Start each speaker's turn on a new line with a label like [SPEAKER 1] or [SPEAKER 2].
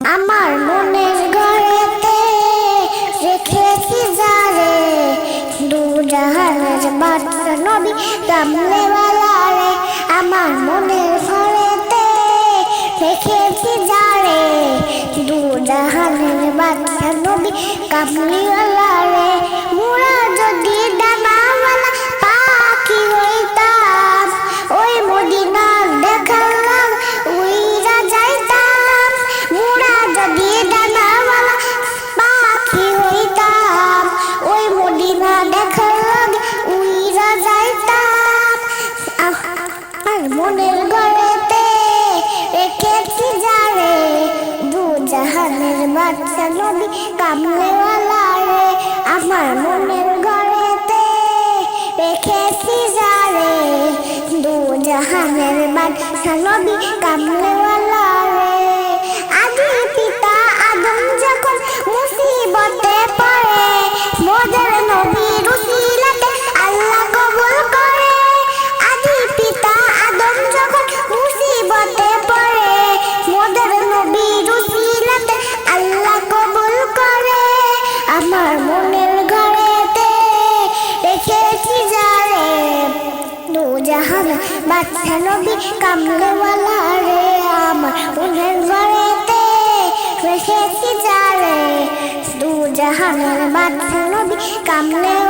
[SPEAKER 1] আমার মনের ঘরেতে রেখেছি যারে দু জাহানের বাদশা নবী সামনে রে, আমার মনের ঘরেতে রেখেছি যারে দু জাহানের বাদশা নবী কামলিওয়ালা মনের ঘরেতে রেখেছি যারে। দু জাহানের বাচ্চা নবী কামলেওয়ালা রে, আমার মনের ঘরেতে রেখেছি যারে। দু জাহানের বাচ্চা জাহান বাচ্চা নবী, কামলেওয়ালা রে, আমার উনের ঘরেতে রেখেছি যারে দু জাহান বাচ্চা নবী, কামলেওয়ালা